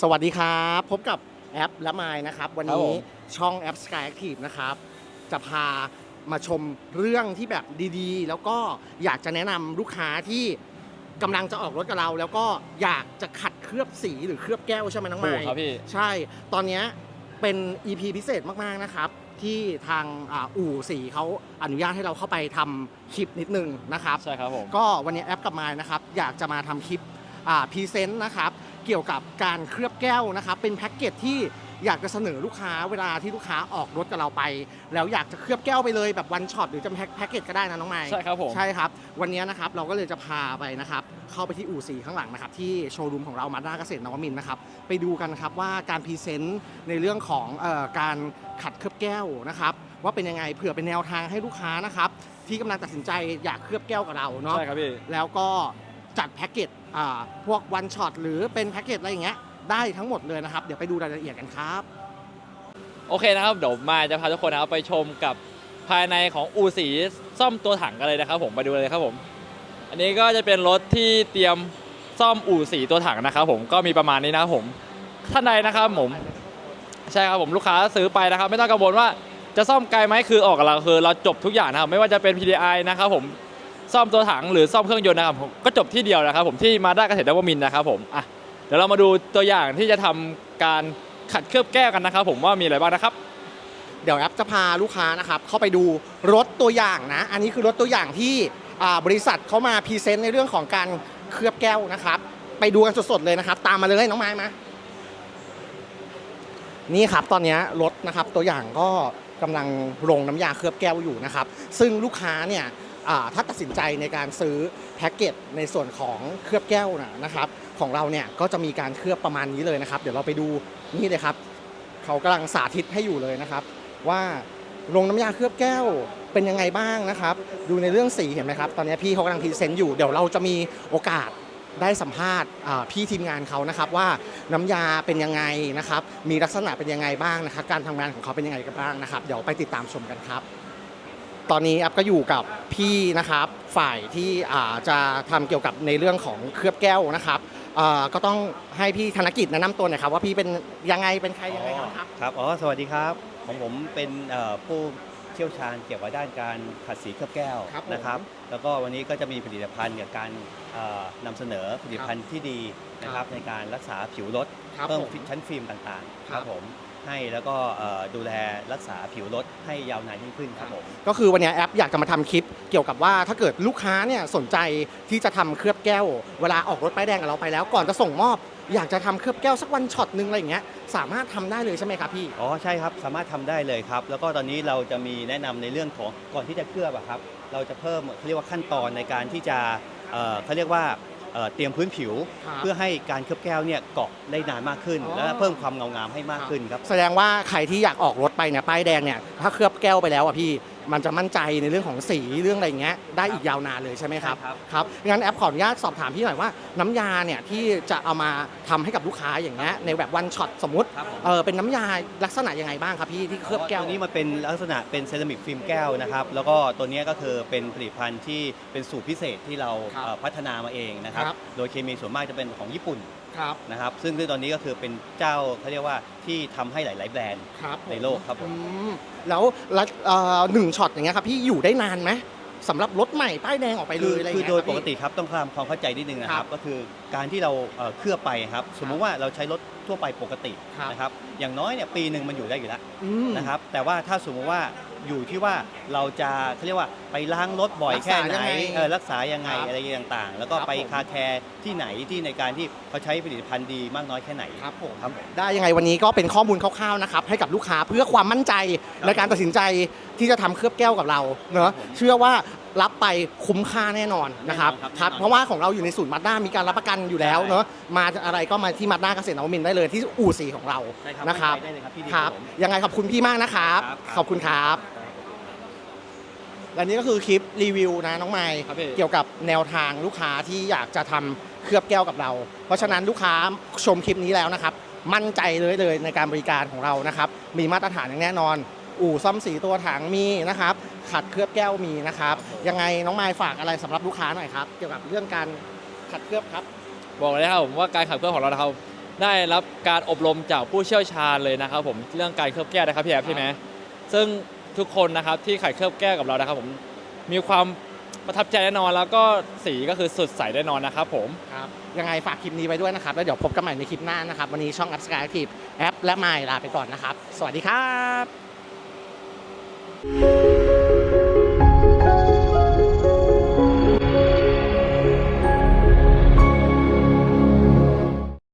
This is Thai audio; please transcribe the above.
สวัสดีครับ พบกับแอปและมายนะครับ วันครับนี้ผม ช่องแอป Sky Active นะครับ จะพามาชมเรื่องที่แบบดีๆ แล้วก็อยากจะแนะนำลูกค้าที่กำลังจะออกรถกับเรา แล้วก็อยากจะขัดเคลือบสีหรือเคลือบแก้วใช่ไหมน้องถูไม้กครับพี่ ใช่ ตอนเนี้ยเป็น EP พิเศษมากๆนะครับ ที่ทางอาอู่สีเขาอนุญาตให้เราเข้าไปทำคลิปนิดนึงนะครับ ใช่ครับผม ก็วันนี้แอปกับมายนะครับ อยากจะมาทำคลิปพรีเซนต์นะครับ เกี่ยวกับการเคลือบแก้วนะครับเป็นแพ็กเกจที่อยากจะเสนอลูกค้าเวลาที่ลูกค้าออกรถกับเราไป แล้วอยากจะเคลือบแก้วไปเลยแบบวันช็อตหรือจะแพ็คแพ็กเกจก็ได้นะน้องไม้ใช่ครับผม ใช่ครับ วันนี้นะครับเราก็เลยจะพาไปนะครับเข้าไปที่อู่สีข้างหลังนะครับที่โชว์รูมของเรามาด้าเกษตรนวมินทร์นะครับไปดูกันนะครับว่าการพรีเซนต์ในเรื่องของเออการขัดเคลือบแก้วนะครับว่าเป็นยังไงเผื่อเป็นแนวทางให้ลูกค้านะครับที่กำลังตัดสินใจอยากเคลือบแก้วกับเราเนาะ ใช่ครับพี่ แล้วก็ จัดแพ็กเกจพวกวันช็อตหรือเป็นแพ็กเกจอะไรอย่างเงี้ยได้ทั้งหมดเลยนะครับ เดี๋ยวไปดูรายละเอียดกันครับ โอเคนะครับ เดี๋ยวมาจะพาทุกคนนะครับไปชมกับภายในของอูสีซ่อมตัวถังกันเลยนะครับ ผมไปดูเลยครับผม อันนี้ก็จะเป็นรถที่เตรียมซ่อมอู่สีตัวถังนะครับ ผมก็มีประมาณนี้นะครับผมท่านใดนะครับผมใช่ครับผมลูกค้าซื้อไปนะครับ ไม่ต้องกังวลว่าจะซ่อมไกลไหมคือออกกับเราคือเราจบทุกอย่างนะครับ ไม่ว่าจะเป็น PDI นะครับผม ซ่อมตัวถังหรือซ่อมเครื่องยนต์นะครับผมก็จบที่เดียวนะครับผมที่มาด้าเกษตรนวมินทร์นะครับผมอะเดี๋ยวเรามาดูตัวอย่างที่จะทำการขัดเคลือบแก้วกันนะครับผมว่ามีอะไรบ้างนะครับ เดี๋ยวแอปจะพาลูกค้านะครับเข้าไปดูรถตัวอย่างนะ อันนี้คือรถตัวอย่างที่บริษัทเขามาพรีเซนต์ในเรื่องของการเคลือบแก้วนะครับ ไปดูกันสดๆเลยนะครับ ตามมาเลยน้องไม้มานี่ครับตอนนี้รถนะครับตัวอย่างก็กำลังลงน้ำยาเคลือบแก้วอยู่นะครับ ซึ่งลูกค้าเนี่ย ถ้าตัดสินใจในการซื้อแพ็กเกจในส่วนของเคลือบแก้วนะนะครับ ของเราเนี่ยก็จะมีการเคลือบประมาณนี้เลยนะครับ เดี๋ยวเราไปดูนี่เลยครับเขากำลังสาธิตให้อยู่เลยนะครับ ว่าลงน้ำยาเคลือบแก้วเป็นยังไงบ้างนะครับ ดูในเรื่องสีเห็นไหมครับ ตอนนี้พี่เขากำลังพรีเซนต์อยู่ เดี๋ยวเราจะมีโอกาสได้สัมภาษณ์พี่ทีมงานเขานะครับว่าน้ำยาเป็นยังไงนะครับ มีลักษณะเป็นยังไงบ้างนะครับ การทำงานของเขาเป็นยังไงกันบ้างนะครับ เดี๋ยวไปติดตามชมกันครับ ตอนนี้อัพก็อยู่กับพี่นะครับฝ่ายที่อ่าจะทำเกี่ยวกับในเรื่องของเคลือบแก้วนะครับอ่าก็ต้องให้พี่ธนกิจแนะนำตัวหน่อยครับว่าพี่เป็นยังไงเป็นใครยังไงกันครับครับอ๋อสวัสดีครับของผมเป็นเอ่อผู้เชี่ยวชาญเกี่ยวกับด้านการขัดสีเคลือบแก้วครับผมนะครับ แล้วก็วันนี้ก็จะมีผลิตภัณฑ์กับการเอ่อนำเสนอผลิตภัณฑ์ที่ดีนะคครัรับบในการรักษาผิวรถครับเพิ่มผมชั้นฟิล์มต่างๆคครัรับบผม ให้แล้วก็เอ่อดูแลรักษาผิวรถให้ยาวนานยิ่งขึ้นครับผม ก็คือวันนี้แอปอยากจะมาทำคลิป เกี่ยวกับว่าถ้าเกิดลูกค้าเนี่ยสนใจที่จะทำเคลือบแก้ว เวลาออกรถป้ายแดงกับเราไปแล้วก่อนจะส่งมอบ อยากจะทำเคลือบแก้วสักวันช็อตหนึงอะไรอย่างเงี้ยสามารถทำได้เลยใช่ไหมครับพี่ อ๋อใช่ครับ สามารถทำได้เลยครับ แล้วก็ตอนนี้เราจะมีแนะนำในเรื่องของก่อนที่จะเคลือบอะครับ เราจะเพิ่มเขาเรียกว่าขั้นตอนในการที่จะเอ่อเขาเรียกว่า เอ่อเตรียมพื้นผิว ครับ เพื่อให้การเคลือบแก้วเนี่ยเกาะได้นานมากขึ้นอ๋อและเพิ่มความเงางามให้มากขึ้นครับ แสดงว่าใครที่อยากออกรถไปเนี่ยป้ายแดงเนี่ยถ้าเคลือบแก้วไปแล้วอะพี่มันจะมั่นใจในเรื่องของสีเรื่องอะไรอย่างเงี้ยได้อีกยาวนานเลยใช่ไหมครับใช่ครับ ครับงั้นแอปขออนุญาตสอบถามพี่หน่อยว่าน้ำยาเนี่ยที่จะเอามาทำให้กับลูกค้าอย่างเงี้ยในแบบวันช็อตสมมติครับผม เออเป็นน้ำยาลักษณะยังไงบ้างครับพี่ที่เคลือบแก้ว ตัวนี้มันเป็นลักษณะเป็นเซรามิกฟิล์มแก้วนะครับ แล้วก็ตัวเนี้ยก็คือเป็นผลิตภัณฑ์ที่เป็นสูตรพิเศษที่เราครับเอ่อพัฒนามาเองนะครับ ครับ โดยเคมีส่วนมากจะเป็นของญี่ปุ่น ครับนะครับซึ่งซึ่งตอนนี้ก็คือเป็นเจ้าเขาเรียกว่าที่ทำให้หลาย ๆ แบรนด์ครับผมในโลกครับผม อืมแล้วแล้วเอ่อหนึ่งช็อตอย่างเงี้ยครับพี่อยู่ได้นานไหมสำหรับรถใหม่ป้ายแดงออกไปเลคือยอะไรอย่างคือเงี้ยโดยครับปพี่ กติครับต้องทำความเข้าใจนิดนึงนะคครัรับบก็คือการที่เราเอ่อเคลือบไปครับสมมุติว่าเราใช้รถทั่วไปปกติครับ นะครับอย่างน้อยเนี่ยปีหนึ่งมันอยู่ได้อยู่แล้วอืม นะครับแต่ว่าถ้าสมมติว่า อยู่ที่ว่าเราจะเขาเรียกว่าไปล้างรถบ่อยแค่ไหนรักษายังไงเออรักษายังไงครับอะไรต่างๆ แล้วก็ครับไปผม คาแคร์ที่ไหนที่ในการที่เขาใช้ผลิตภัณฑ์ดีมากน้อยแค่ไหน ครับผมครับผม ได้ยังไงวันนี้ก็เป็นข้อมูลคร่าวๆนะครับให้กับลูกค้าเพื่อความมั่นใจในการตัดสินใจที่จะทำเคลือบแก้วกับเราเนอะเชื่อว่ารับไปคุ้มค่าแน่นอนนะครับแน่นอนครับครับแน่นอน เพราะว่าของเราอยู่ในศูนย์มาด้ามีการรับประกันอยู่แล้วใช่เนอะมาอะไรก็มาที่มาด้าเกษตรนวมินทร์ได้เลยที่อู่สีของเราใช่ครับนะครับไว้ใจได้เลยครับที่ดีคครัรับบผม ยังไงขอบคุณพี่มากนะครับ ครับ ขอบคุณครับ และนี่ก็คือคลิปรีวิวนะน้องไมค์ครับพี่ เกี่ยวกับแนวทางลูกค้าที่อยากจะทำเคลือบแก้วกับเรา เพราะฉะนั้นลูกค้าชมคลิปนี้แล้วนะครับ มั่นใจเลยเลยในการบริการของเรานะครับ มีมาตรฐานอย่างแน่นอน อู่ซ่อมสีตัวถังมีนะครับขัดเคลือบแก้วมีนะครับ ยังไงน้องไมค์ฝากอะไรสำหรับลูกค้าหน่อยครับ เกี่ยวกับเรื่องการขัดเคลือบครับ บอกเลยนะครับผมว่าการขับเคลื่อนของเรานะครับได้รับการอบรมจากผู้เชี่ยวชาญเลยนะครับผมเรื่องการเคลือบแก้วนะครับพี่แอฟใช่ไหมซึ่ง ทุกคนนะครับที่ไข่เคลือบแก้วกับเรานะครับผมมีความประทับใจแน่นอนแล้วก็สีก็คือสุดใสแน่นอนนะครับผม ครับยังไงฝากคลิปนี้ไว้ด้วยนะครับแล้วเดี๋ยวพบกันใหม่ในคลิปหน้านะครับ วันนี้ช่องอัพสกายคลิปแอปและไมล์ลาไปก่อนนะครับ สวัสดีครับ